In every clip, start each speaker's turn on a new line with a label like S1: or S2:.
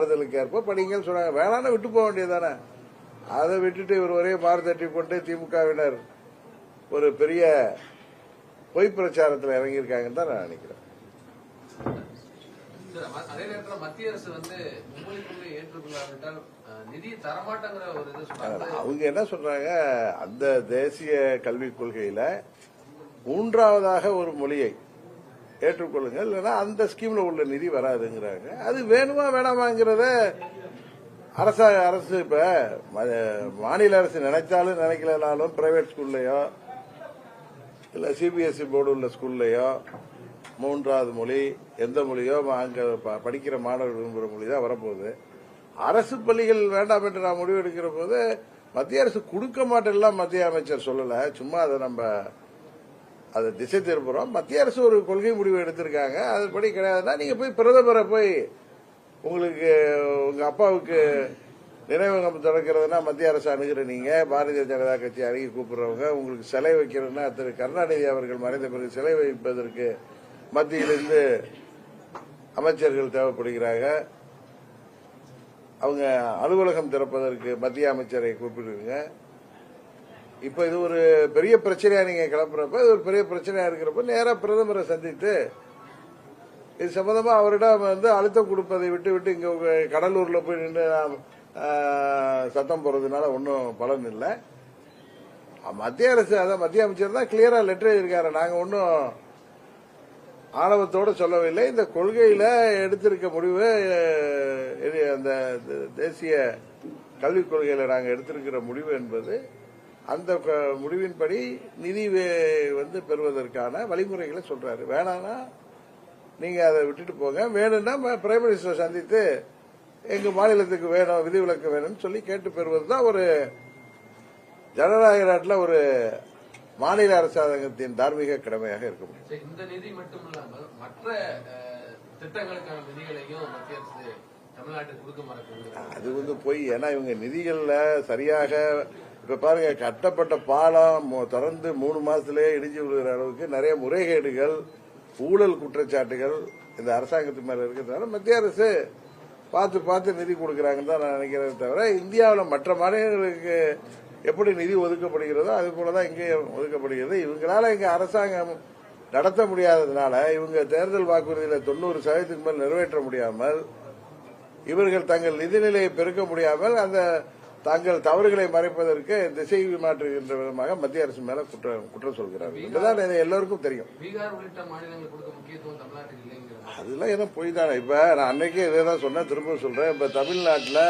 S1: தேர்தலுக்கு ஏற்ப படிங்கன்னு சொன்னாங்க. வேணான்னு விட்டு போக வேண்டியதானே அதை விட்டுட்டு இவர் ஒரே மாறு தட்டி கொண்டு திமுகவினர் ஒரு பெரிய பொய் பிரச்சாரத்தில் இறங்கியிருக்காங்கன்னு தான் நான் நினைக்கிறேன்.
S2: அதே நேரத்துல மத்திய அரசு வந்து நிதி தரமாட்டங்கிற ஒரு இது
S1: அவங்க என்ன சொல்றாங்க அந்த தேசிய கல்விக் கொள்கையில மூன்றாவதாக ஒரு மொழியை ஏற்றுக்கொள்ளுங்கள் இல்லைன்னா அந்த ஸ்கீம்ல உள்ள நிதி வராதுங்கிறாங்க. அது வேணுமா வேணாமாங்கிறத அரச அரசு இப்ப ம- மாநில அரசு நினைச்சாலும் நினைக்கலனாலும் பிரைவேட் ஸ்கூல்லையோ இல்ல சிபிஎஸ்இ போர்டு உள்ள ஸ்கூல்லையோ மூன்றாவது மொழி எந்த மொழியோ அங்க ப- படிக்கிற மாணவர் விரும்புகிற மொழி தான் வரப்போகுது. அரசு பள்ளிகள் வேண்டாம் என்று நான் முடிவெடுக்கிற போது மத்திய அரசு கொடுக்க மாட்டேன்லாம் மத்திய அமைச்சர் சொல்லல. சும்மா அதை நம்ம அதை திசை திருப்புறோம் மத்திய அரசு ஒரு கொள்கை முடிவு எடுத்திருக்காங்க. அதுபடி கிடையாதுன்னா நீங்க போய் பிரதமரை போய் உங்களுக்கு உங்க அப்பாவுக்கு நினைவகம் திறக்கிறதுனா மத்திய அரசு அணுகிற நீங்க பாரதிய ஜனதா கட்சி அணுகி கூப்பிடுறவங்க உங்களுக்கு சிலை வைக்கிறதுனா திரு கருணாநிதி அவர்கள் மறைந்த பிறகு சிலை வைப்பதற்கு மத்தியிலிருந்து அமைச்சர்கள் தேவைப்படுகிறாங்க. அவங்க அலுவலகம் திறப்பதற்கு மத்திய அமைச்சரை கூப்பிடுவீங்க இப்ப இது ஒரு பெரிய பிரச்சனையா நீங்க கிளம்புறப்ப இது ஒரு பெரிய பிரச்சனையா இருக்கிறப்ப நேரா பிரதமரை சந்தித்து இது சம்பந்தமா அவரிடம் வந்து அழுத்தம் கொடுப்பதை விட்டு விட்டு இங்க கடலூர்ல போய் நின்று சத்தம் போறதுனால ஒன்றும் பலன் இல்லை. மத்திய அரசு அதான் மத்திய அமைச்சர் தான் கிளியரா லெட்டர் எழுதியிருக்காரு. நாங்க ஒன்றும் ஆணவத்தோடு சொல்லவில்லை. இந்த கொள்கையில எடுத்திருக்க முடிவு அந்த தேசிய கல்விக் கொள்கையில நாங்க எடுத்திருக்கிற முடிவு என்பது அந்த முடிவின்படி நிதி வே- வந்து பெறுவதற்கான வழிமுறைகளை சொல்றாரு. வேணாம்னா நீங்க அதை விட்டுட்டு போங்க. வேணும்னா பிரைம் மினிஸ்டர் சந்தித்து எங்க மாநிலத்துக்கு வேணும் விதிவிலக்கு வேணும்னு சொல்லி கேட்டு பெறுவதுதான் ஒரு ஜனநாயக நாட்டில் ஒரு மாநில அரசாங்கத்தின் தார்மீக கடமையாக இருக்க முடியும்.
S2: இந்த நிதி மட்டும் இல்லாமல் மற்ற திட்டங்களுக்கான நிதிகளையும் மத்திய அரசு தமிழ்நாட்டுக்கு கொடுக்க மறக்கிறது.
S1: அது வந்து போய் ஏன்னா இவங்க நிதிகள்ல சரியாக இப்ப பாருங்க கட்டப்பட்ட பாலம் மொ- தொடர்ந்து மூணு மாசத்திலேயே இடிஞ்சு விழுகிற அளவுக்கு நிறைய முறைகேடுகள் ஊழல் குற்றச்சாட்டுகள் இந்த அரசாங்கத்து மேல இருக்கிறதுனால மத்திய அரசு பார்த்து பார்த்து நிதி கொடுக்கறாங்கன்னு தான் நான் நினைக்கிறேன் தவிர இந்தியாவில் மற்ற மாநிலங்களுக்கு எப்படி நிதி ஒதுக்கப்படுகிறதோ அது போலதான் இங்கேயும் ஒதுக்கப்படுகிறது. இவங்களால இங்க அரசாங்கம் நடத்த முடியாததுனால இவங்க தேர்தல் வாக்குறுதியில தொண்ணூறு சதவீதத்துக்கு மேல் நிறைவேற்ற முடியாமல் இவர்கள் தங்கள் நிதிநிலையை பெருக்க முடியாமல் அந்த தங்கள் தவறுகளை மறைப்பதற்கு திசை மாற்றுகின்ற விதமாக மத்திய அரசு மேல குற்றம் குற்றம் சொல்கிறார்கள். இதுதான் இது எல்லோருக்கும் தெரியும்.
S2: பீகார் உள்ளிட்ட மாநிலங்களுக்கு கொடுக்க முக்கியத்துவம் தமிழ்நாட்டுக்கு இல்லைங்கிறது
S1: அதெல்லாம் என்ன பொய் தானே இப்ப நான் அன்னைக்கே இதே தான் சொன்னேன் திரும்ப சொல்றேன். இப்ப தமிழ்நாட்டில்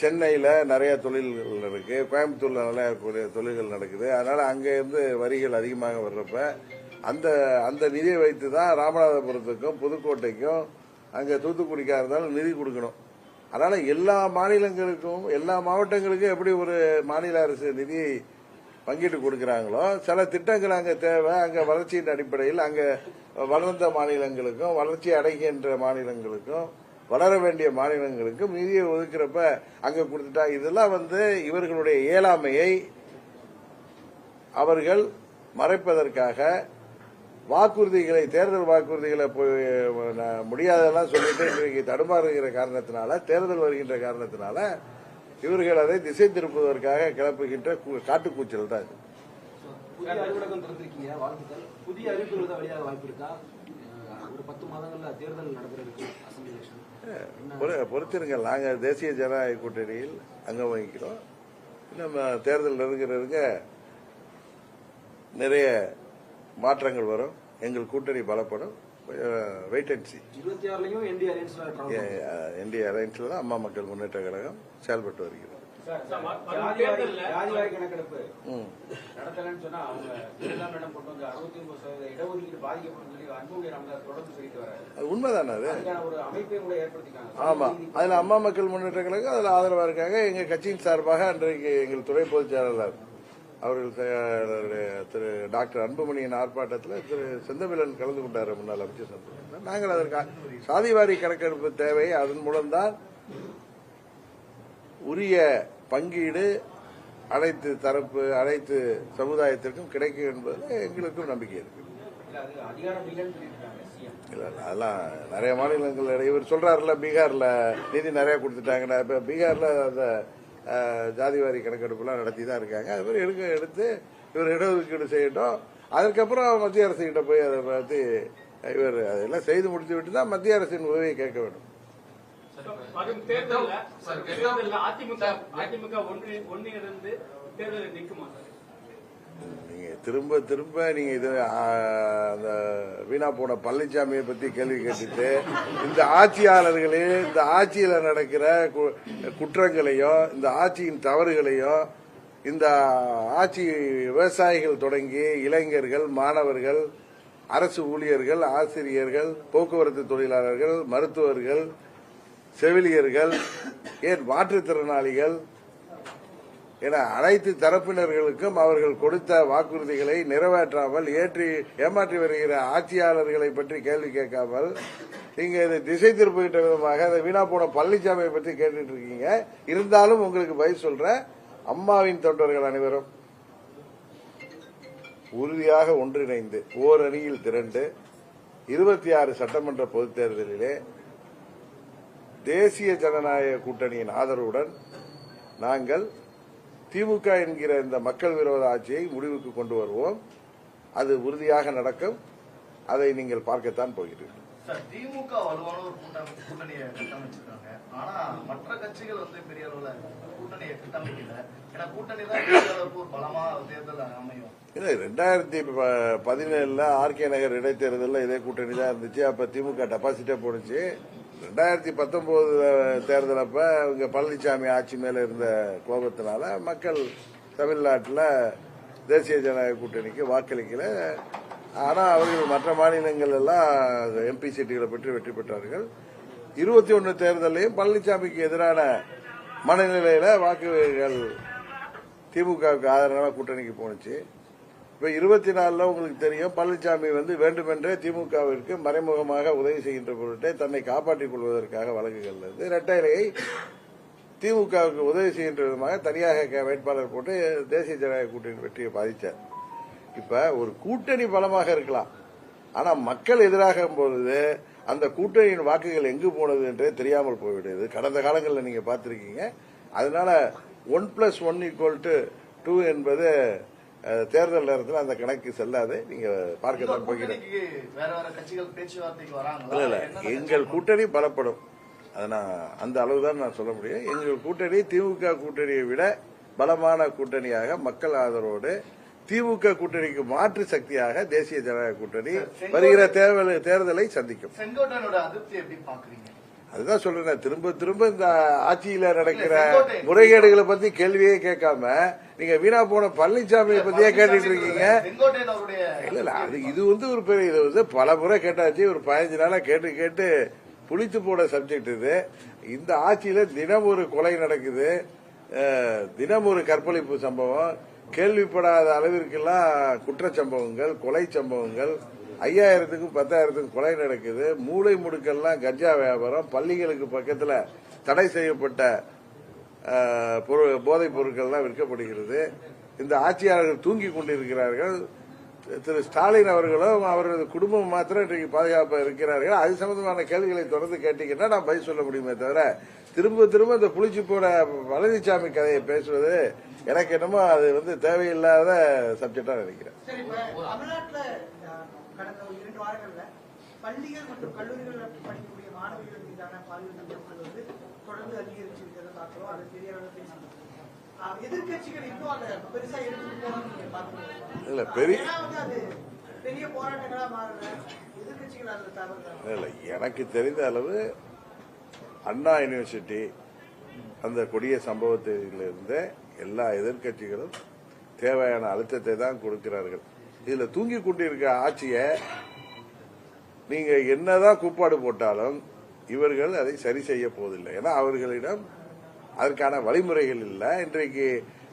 S1: சென்னையில நிறைய தொழில்கள் இருக்கு. கோயம்புத்தூர்ல நிறைய கூடிய தொழில்கள் நடக்குது. அதனால அங்க இருந்து வரிகள் அதிகமாக வர்றப்ப அந்த அந்த நிதியை வைத்து தான் ராமநாதபுரத்துக்கும் புதுக்கோட்டைக்கும் அங்க தூத்துக்குடிக்கா இருந்தாலும் நிதி கொடுக்கணும். அதனால எல்லா மாநிலங்களுக்கும் எல்லா மாவட்டங்களுக்கும் எப்படி ஒரு மாநில அரசு நிதி பங்கிட்டு கொடுக்குறாங்களோ சில திட்டங்கள் அங்கே தேவை. அங்கே வளர்ச்சியின் அடிப்படையில் அங்கே வளர்ந்த மாநிலங்களுக்கும் வளர்ச்சி அடைகின்ற மாநிலங்களுக்கும் வளர வேண்டிய மாநிலங்களுக்கும் நிதியை ஒதுக்குறப்ப அங்கே கொடுத்துட்டா இதெல்லாம் வந்து இவர்களுடைய இயலாமையை அவர்கள் மறைப்பதற்காக வாக்குறுதிகளை தேர்தல் வாக்குறுதிகளை முடியாதெல்லாம் சொல்லிட்டு இன்றைக்கு தடுமாறுகிற காரணத்தினால தேர்தல் வருகின்ற காரணத்தினால இவர்கள் அதை திசை திருப்புவதற்காக கிளப்புகின்ற காட்டுக்கூச்சல் தான் இது.
S3: புதிய அலுவலகம் திறந்திருக்கீங்க வாழ்த்துக்கள். புதிய அறிவிப்புகள் தான் வெளியாக வாய்ப்பு இருக்கா? அஹ் ஒரு பத்து மாதங்கள்ல தேர்தல் நடைபெறதுக்கு அசம்பிளி எலெக்ஷன்
S1: பொறு- பொறுத்திருங்கள். நாங்கள் தேசிய ஜனநாயக கூட்டணியில் அங்கம் வகிக்கிறோம். நம்ம தேர்தல் நெருங்கிறதுங்க நிறைய மாற்றங்கள் வரும் எங்கள் கூட்டணி பலப்படும். வெயிட் அண்ட் சி
S3: இருபத்தி ஆறுலயும் என்டி அலையன்ஸ்ல
S1: தான் அம்மா மக்கள் முன்னேற்ற கழகம் செயல்பட்டு வருகிறது. உண்மைதானே அது? ஆமா. அதுல அம்மா மக்கள் முன்னேற்ற கழகம் அதுல ஆதரவா இருக்காங்க. எங்க கட்சியின் சார்பாக அன்றைக்கு எங்கள் துறை பொதுச் செயலாளர் அவர்கள் திரு டாக்டர் அன்புமணியின் ஆர்ப்பாட்டத்தில் திரு செந்தமிழன் கலந்து கொண்டார் முன்னாள் அமைச்சர் செந்தமிழன். நாங்கள் அதற்கு சாதிவாரி கணக்கெடுப்பு தேவை அதன் மூலம்தான் உரிய பங்கீடு அனைத்து தரப்பு அனைத்து சமுதாயத்திற்கும் கிடைக்கும் என்பதில் எங்களுக்கும் நம்பிக்கை இருக்கு. அதெல்லாம் நிறைய மாநிலங்கள் இவர் சொல்றாருல பீகார்ல நிதி நிறைய கொடுத்துட்டாங்கன்னா இப்ப பீகார்ல அந்த ஜாதிவாரி கணக்கெடுப்புலாம் நடத்தி தான் இருக்காங்க. அது மாதிரி எடுக்க எடுத்து இவர் இடஒதுக்கீடு செய்யட்டும். அதுக்கப்புறம் மத்திய அரசு கிட்ட போய் அதை பார்த்து இவர் அதெல்லாம் செய்து முடித்து விட்டு தான் மத்திய அரசின் உதவியை கேட்க வேண்டும்.
S4: அதிமுக ஒன்றிணைந்து தேர்தலில் நிற்குமா நீங்கள்
S1: நீங்க திரும்ப திரும்ப நீங்க இது அந்த வீணா போன பழனிசாமியை பத்தி கேள்வி கேட்டுட்டு இந்த ஆட்சியாளர்களே இந்த ஆட்சியில நடக்கிற கு- குற்றங்களையும் இந்த ஆட்சியின் தவறுகளையும் இந்த ஆட்சி விவசாயிகள் தொடங்கி இளைஞர்கள் மாணவர்கள் அரசு ஊழியர்கள் ஆசிரியர்கள் போக்குவரத்து தொழிலாளர்கள் மருத்துவர்கள் செவிலியர்கள் ஏன் மாற்றுத்திறனாளிகள் என அனைத்து தரப்பினர்களுக்கும் அவர்கள் கொடுத்த வாக்குறுதிகளை நிறைவேற்றாமல் ஏற்றி ஏமாற்றி வருகிற ஆட்சியாளர்களை பற்றி கேள்வி கேட்காமல் நீங்க இதை திசை திருப்புகிட்ட விதமாக அதை வீணா போன பழனிசாமியை பற்றி கேட்டுட்டு இருக்கீங்க. இருந்தாலும் உங்களுக்கு பதில் சொல்றேன். அம்மாவின் தொண்டர்கள் அனைவரும் உறுதியாக ஒன்றிணைந்து ஓரணியில் திரண்டு இருபத்தி ஆறு சட்டமன்ற பொதுத் தேர்தலிலே தேசிய ஜனநாயக கூட்டணியின் ஆதரவுடன் நாங்கள் திமுக என்கிற இந்த மக்கள் விரோத ஆட்சியை முடிவுக்கு கொண்டு வருவோம். அது உறுதியாக நடக்கும். அதை நீங்கள் பார்க்கத்தான் போகிறீர்கள்.
S5: திமுக வலுவான ஒரு கூட்டணி கூட்டணியை கட்டமைச்சிருக்காங்க. ஆனா மற்ற கட்சிகள் வந்து பெரிய அளவுல கூட்டணியை கட்டமைக்கல. ஏன்னா கூட்டணி தான் பெரிய அளவுக்கு ஒரு பலமா தேர்தல் அமையும்.
S1: இல்ல ரெண்டாயிரத்தி பதினேழுல ஆர்கே நகர் இடைத்தேர்தலில் இதே கூட்டணி தான் இருந்துச்சு. அப்ப திமுக டெபாசிட்டே போனுச்சு ரெண்டாயிரத்தி பத்தொன்பது தேர்தல் அப்போ இங்க பழனிசாமி ஆட்சி மேல இருந்த கோபத்தினால மக்கள் தமிழ்நாட்டில் தேசிய ஜனநாயக கூட்டணிக்கு வாக்களிக்கல. ஆனா அவர்கள் மற்ற மாநிலங்கள் எல்லாம் எம்பி சீட்டுகளை பெற்று வெற்றி பெற்றார்கள். இருபத்தி ஒன்னு தேர்தலையும் பழனிசாமிக்கு எதிரான மனநிலையில வாக்குகள் திமுகவுக்கு ஆதரவான கூட்டணிக்கு போனுச்சு இப்ப இருபத்தி நாலுல உங்களுக்கு தெரியும் பழனிசாமி வந்து வேண்டுமென்றே திமுகவிற்கு மறைமுகமாக உதவி செய்கின்ற பொருட்டை தன்னை காப்பாற்றிக் கொள்வதற்காக வழக்குகள் இருந்து இரட்டை இலையை திமுகவுக்கு உதவி செய்கின்ற விதமாக தனியாக வேட்பாளர் போட்டு தேசிய ஜனநாயக கூட்டணி வெற்றியை பாதித்தார் இப்ப ஒரு கூட்டணி பலமாக இருக்கலாம். ஆனா மக்கள் எதிராக பொழுது அந்த கூட்டணியின் வாக்குகள் எங்கு போனது என்றே தெரியாமல் போய்விடுது. கடந்த காலங்களில் நீங்க பார்த்திருக்கீங்க. அதனால one plus one equal to two என்பது தேர்தல் நேரத்தில் அந்த கணக்கு செல்லாது. நீங்க
S5: வேற வேற கட்சிகள் பேச்சுவார்த்தைக்கு
S1: இல்ல எங்கள் கூட்டணி பலப்படும். அதை நான் அந்த அளவு தான் நான் சொல்ல முடியும். எங்கள் கூட்டணி திமுக கூட்டணியை விட பலமான கூட்டணியாக மக்கள் ஆதரவோடு திமுக கூட்டணிக்கு மாற்று சக்தியாக தேசிய ஜனநாயக கூட்டணி வருகிற தேர்தல் தேர்தலை சந்திக்கும்.
S5: செங்கோட்டையனோட அதிருப்தி எப்படி பாக்குறீங்க
S1: அதுதான் சொல்றேன் திரும்ப திரும்ப இந்த ஆட்சியில நடக்கிற முறைகேடுகளை பத்தி கேள்வியே கேட்காம நீங்க வீணா போன பழனிசாமியை பத்தியே கேட்டுட்டு இருக்கீங்க. இல்ல இல்ல அது இது வந்து ஒரு பெரிய இது வந்து பல முறை கேட்டாச்சு ஒரு பதினஞ்சு நாளா கேட்டு கேட்டு புளித்து போன சப்ஜெக்ட் இது. இந்த ஆட்சியில தினம் ஒரு கொலை நடக்குது. தினம் ஒரு கற்பழிப்பு சம்பவம். கேள்விப்படாத அளவிற்கெல்லாம் குற்றச்சம்பவங்கள் கொலை சம்பவங்கள் ஐயாயிரத்துக்கும் பத்தாயிரத்துக்கும் கொலை நடக்குது. மூளை முடுக்கெல்லாம் கஞ்சா வியாபாரம். பள்ளிகளுக்கு பக்கத்தில் தடை செய்யப்பட்ட போதைப் பொருட்கள்லாம் விற்கப்படுகிறது. இந்த ஆட்சியாளர்கள் தூங்கி கொண்டிருக்கிறார்கள். திரு ஸ்டாலின் அவர்களும் அவரது குடும்பம் மாத்திரம் இன்றைக்கு பாதுகாப்பாக இருக்கிறார்கள். அது சம்பந்தமான கேள்விகளை தொடர்ந்து கேட்டீங்கன்னா நான் பதில் சொல்ல முடியுமே தவிர திரும்ப திரும்ப இந்த புளிச்சு போட பழனிசாமி கதையை பேசுவது எனக்கு என்னமோ அது வந்து தேவையில்லாத சப்ஜெக்டா நினைக்கிறேன்.
S6: இப்ப கடந்த ஒரு இரண்டு வாரங்கள்ல பள்ளிகள் மற்றும் கல்லூரிகள்ல படிக்கக்கூடிய மாணவிகள் மீதான பாலியல் சம்பவங்கள் வந்து தொடர்ந்து அதிகரிச்சிருக்கிறத பார்க்கிறோம். அது பெரிய பேசிட்டு எதிர்கட்சிகள் இன்னும் அதை பெருசா நீங்க பாக்குறீங்க
S1: இல்ல, பெரிய-
S6: அது பெரிய போராட்டங்களா மாறுற எதிர்கட்சிகள் அதுல தவறு
S1: இல்ல எனக்கு தெரிந்த அளவு அண்ணா யூனிவர்சிட்டி அந்த கொடிய சம்பவத்திலிருந்து எல்லா எதிர்க்கட்சிகளும் தேவையான அழுத்தத்தை தான் கொடுக்கிறார்கள். இதுல தூங்கி கொண்டிருக்க ஆட்சியை நீங்க என்னதான் கூப்பாடு போட்டாலும் இவர்கள் அதை சரி செய்ய போவதில்லை. ஏன்னா அவர்களிடம் அதற்கான வழிமுறைகள் இல்லை. இன்றைக்கு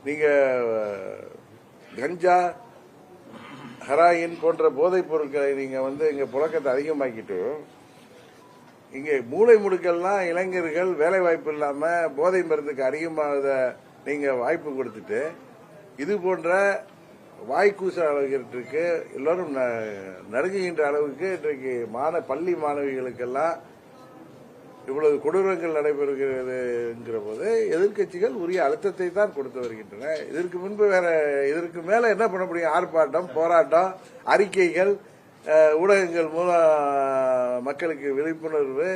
S1: நீங்க கஞ்சா ஹெராயின் போன்ற போதைப் பொருட்களை நீங்க வந்து இங்க புழக்கத்தை அதிகமாக்கிட்டு இங்க மூளை முடுக்கெல்லாம் இளைஞர்கள் வேலை வாய்ப்பு இல்லாம போதை மருந்துக்கு அதிகமாக நீங்க வாய்ப்பு கொடுத்துட்டு இது போன்ற வாய்க்கூச அளவுக்கு எல்லோரும் ந- நடுங்குகின்ற அளவுக்கு இன்றைக்கு மாண பள்ளி மாணவிகளுக்கெல்லாம் இவ்வளவு கொடூரங்கள் நடைபெறுகிறதுங்கிற போது எதிர்க்கட்சிகள் உரிய அழுத்தத்தை தான் கொடுத்து வருகின்றன. இதற்கு முன்பு வேற இதற்கு மேல என்ன பண்ண முடியும்? ஆர்ப்பாட்டம் போராட்டம் அறிக்கைகள் ஊடகங்கள் மூலம் மக்களுக்கு விழிப்புணர்வு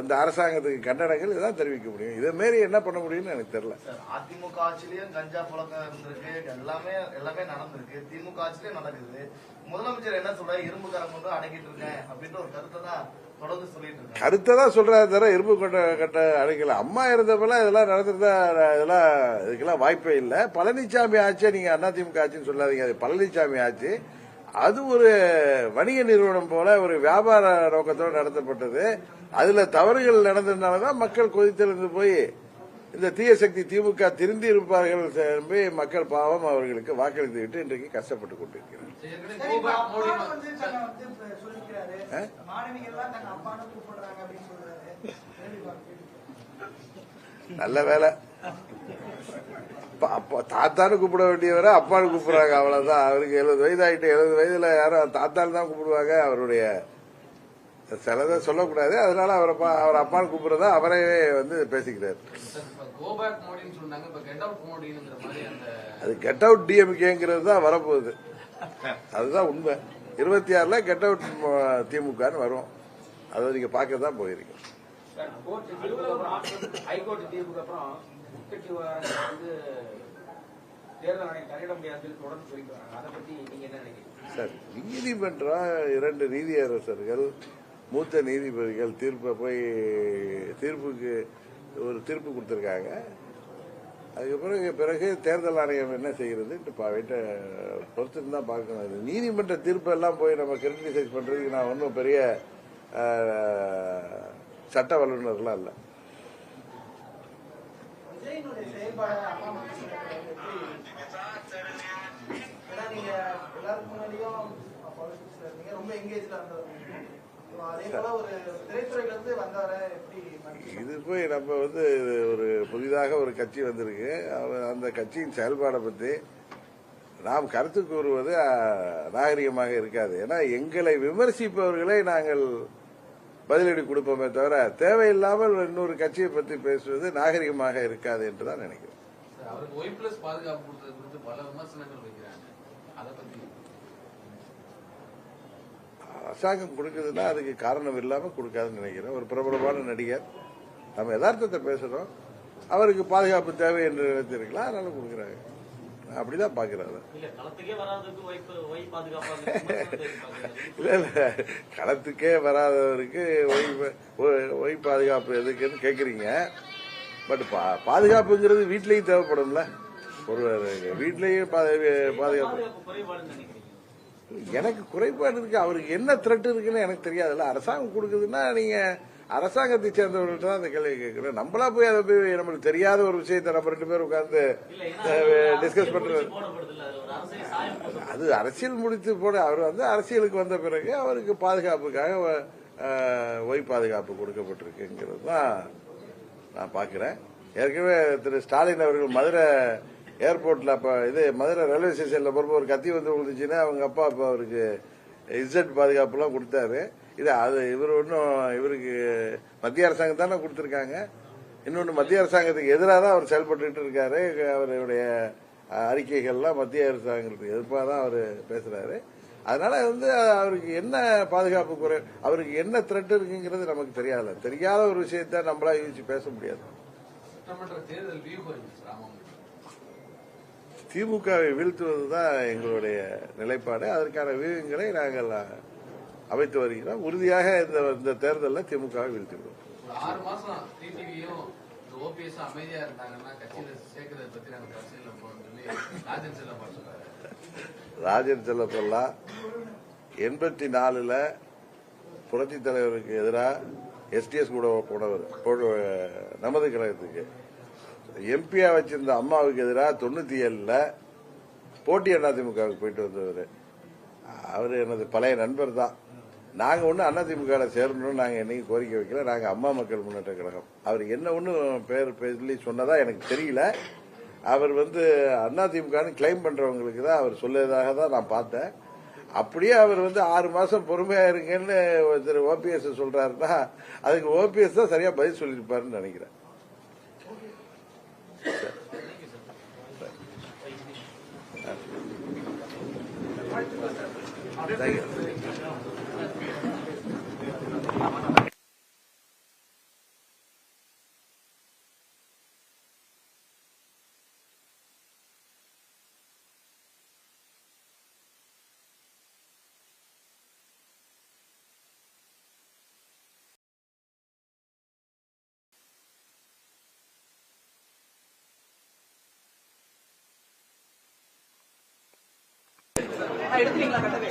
S1: இந்த அரசாங்கத்துக்கு கண்டனங்கள் இதான் தெரிவிக்க முடியும். இதை மாரி என்ன பண்ண முடியும்னு எனக்கு தெரியல.
S5: அதிமுக ஆட்சியிலயும் கஞ்சா பழக்கம் இருந்திருக்கு. எல்லாமே எல்லாமே நடந்திருக்கு. திமுக ஆட்சியிலயும் நடக்குது. முதலமைச்சர் என்ன சொல்றாரு? இரும்பு கரம் கொண்டு அடக்கிட்டு இருக்கேன் அப்படின்ற ஒரு கருத்தை தான் தொடர்ந்து சொல்லிட்டு இருக்காங்க
S1: கருத்தை தான் சொல்றாரு தவிர இரும்பு கொண்ட கட்ட அழைக்கல அம்மா இருந்தப்பெல்லாம் இதெல்லாம் நடந்துருந்தா இதெல்லாம் இதுக்கெல்லாம் வாய்ப்பே இல்லை. பழனிசாமி ஆட்சியை நீங்க அதிமுக ஆட்சின்னு சொல்லாதீங்க. அது பழனிசாமி ஆட்சி. அது ஒரு வணிக நிறுவனம் போல ஒரு வியாபார நோக்கத்தோடு நடத்தப்பட்டது. அதுல தவறுகள் நடந்ததுனாலதான் மக்கள் கொதித்தெழுந்து போய் இந்த தீய சக்தி திமுக திருந்தி இருப்பார்கள் என்பதை மக்கள் பாவம் அவர்களுக்கு வாக்களித்து விட்டு இன்றைக்கு கஷ்டப்பட்டு கொண்டிருக்கிறார்? நல்ல வேலை. தாத்தான்னு கூப்பிட வேண்டியவரை அப்பான்னு கூப்பிடுறாங்க அவ்வளவுதான். அவருக்கு எழுபது வயது ஆயிட்டு எழுபது வயதுல யாரும் தாத்தான்னு தான் கூப்பிடுவாங்க அவருடைய சிலதை சொல்லக்கூடாது. அதனால அவரை பா- அவர் அப்பான்னு கூப்பிடுறதா அவரே வந்து பேசிக்கிறார். அது கெட் அவுட் டிஎம்கேங்கிறது தான் வரப்போகுது. அதுதான் உண்மை. இருபத்தி ஆறுல கெட் அவுட் திமுகன்னு வரும். அதை நீங்க பார்க்க தான் போயிருக்கீங்க
S7: சார் உட்கட்சி வந்து தேர்தல் ஆணையம் தலையிட தொடர்ந்து அதை பத்தி நீங்க என்ன நினைக்கிறீங்க?
S1: சார் நீதிமன்றம் இரண்டு நீதியரசர்கள் மூத்த நீதிபதிகள் தீர்ப்பை போய் தீர்ப்புக்கு ஒரு தீர்ப்பு கொடுத்துருக்காங்க. அதுக்கப்புறம் பிறகு தேர்தல் ஆணையம் என்ன செய்கிறது? வெயிட்ட பொறுத்துட்டு தான் பார்க்கணும். நீதிமன்ற தீர்ப்பு எல்லாம் போய் நம்ம கிரிட்டிசைஸ் பண்றதுக்கு நான் ஒன்றும் பெரிய சட்ட வல்லுநர்லாம் இல்லை.
S6: விஜயினுடைய செயல்பாடு அப்பா மட்டும் ஏன்னா நீங்க எல்லாருக்கும் முன்னாடியும் politics இருந்தீங்க ரொம்ப எங்கேஜ்ல இருந்தவர் So,
S1: இது போய் நம்ம வந்து ஒரு புதிதாக ஒரு கட்சி வந்திருக்கு. அந்த கட்சியின் செயல்பாடை பற்றி நாம் கருத்து கூறுவது நாகரிகமாக இருக்காது. ஏன்னா எங்களை விமர்சிப்பவர்களை நாங்கள் பதிலடி கொடுப்போமே தவிர தேவையில்லாமல் இன்னொரு கட்சியை பற்றி பேசுவது நாகரிகமாக இருக்காது என்று தான் நினைக்கிறேன்.
S2: பத்தி.
S1: அரசாங்கம் கொடுக்குதுன்னா அதுக்கு காரணம் இல்லாமல் கொடுக்காதுன்னு நினைக்கிறேன். ஒரு பிரபலமான நடிகர். நம்ம யதார்த்தத்தை பேசுறோம். அவருக்கு பாதுகாப்பு தேவை என்று நினைத்திருக்கலாம். அதனால கொடுக்குறாங்க. அப்படிதான் பார்க்கிறேன்
S8: இல்ல.
S1: இல்ல களத்துக்கே வராதவருக்கு ஒய் பாதுகாப்பு எதுக்குன்னு கேக்குறீங்க. பட் பாதுகாப்புங்கிறது வீட்லயும் தேவைப்படும்ல. ஒரு வீட்லயும் பா- பாதுகாப்பு. எனக்கு குறைபாடு இருக்கு. அவருக்கு என்ன த்ரெட் இருக்குன்னு எனக்கு தெரியாதுல்ல. அரசாங்கம் கொடுக்குதுன்னா நீங்க அரசாங்கத்தை சேர்ந்தவர்கள்ட்ட தான் அந்த கேள்வி கேட்கணும் நம்மளா போய் அதை போய் நம்மளுக்கு தெரியாத ஒரு விஷயத்தை நம்ம ரெண்டு பேரும் உட்கார்ந்து டிஸ்கஸ் பண்றது.
S8: அது அரசியல்
S1: முடித்து போட அவர் வந்து அரசியலுக்கு வந்த பிறகு அவருக்கு பாதுகாப்புக்காக ஒய் பாதுகாப்பு கொடுக்கப்பட்டிருக்குங்கிறது தான் நான் பார்க்கிறேன். ஏற்கனவே திரு ஸ்டாலின் அவர்கள் மதுரை ஏர்போர்ட்ல அப்ப இது மதுரை ரயில்வே ஸ்டேஷன்ல போறப்ப ஒரு கத்தி வந்து விழுந்துச்சுன்னா அவங்க அப்பா அப்ப அவருக்கு இசட் பாதுகாப்புலாம் கொடுத்தாரு. இது அது இவர் ஒன்றும் இவருக்கு மத்திய அரசாங்கம் தானே கொடுத்துருக்காங்க. இன்னொன்று மத்திய அரசாங்கத்துக்கு எதிராக தான் அவர் செயல்பட்டுட்டு இருக்காரு. அவருடைய அறிக்கைகள்லாம் மத்திய அரசாங்கத்துக்கு எதிர்ப்பாக தான் அவர் பேசுறாரு. அதனால வந்து அவருக்கு என்ன பாதுகாப்பு குறை அவருக்கு என்ன த்ரெட் இருக்குங்கிறது நமக்கு தெரியாதுல்ல. தெரியாத ஒரு விஷயத்த நம்மளா யோசிச்சு பேச முடியாது. திமுகவை வீழ்த்துவதுதான் எங்களுடைய நிலைப்பாடு. அதற்கான வியூகங்களை நாங்கள் அமைத்து வருகிறோம் உறுதியாக இந்த இந்த தேர்தலில்
S2: போகணும்னு சொல்லி ராஜன்
S1: செல்லப்பல்லா எண்பத்தி நாலுல புரட்சி தலைவருக்கு எதிராக எஸ்டிஎஸ் கூட போனவர் நமது கழகத்துக்கு. எம்பியா வச்சிருந்த அம்மாவுக்கு எதிராக தொண்ணூத்தி ஏழுல போட்டி அதிமுகவுக்கு போயிட்டு வந்தவர். அவர் எனது பழைய நண்பர் தான் நாங்க அண்ணா அதிமுக சேரணும்னு நாங்க என்னைக்கு கோரிக்கை வைக்கல. நாங்க அம்மா மக்கள் முன்னேற்ற கழகம். அவர் என்ன ஒன்றும் பேர் சொல்லி சொன்னதா எனக்கு தெரியல. அவர் வந்து அதிமுகன்னு கிளைம் பண்றவங்களுக்கு தான் அவர் சொல்லதாக தான் நான் பார்த்தேன். அப்படியே அவர் வந்து ஆறு மாசம் பொறுமையா இருங்கன்னு திரு ஓபிஎஸ் சொல்றாருன்னா அதுக்கு ஓபிஎஸ் தான் சரியா பதில் சொல்லியிருப்பாருன்னு நினைக்கிறேன்.
S6: எடுத்துட்டீங்களா கட்டவே?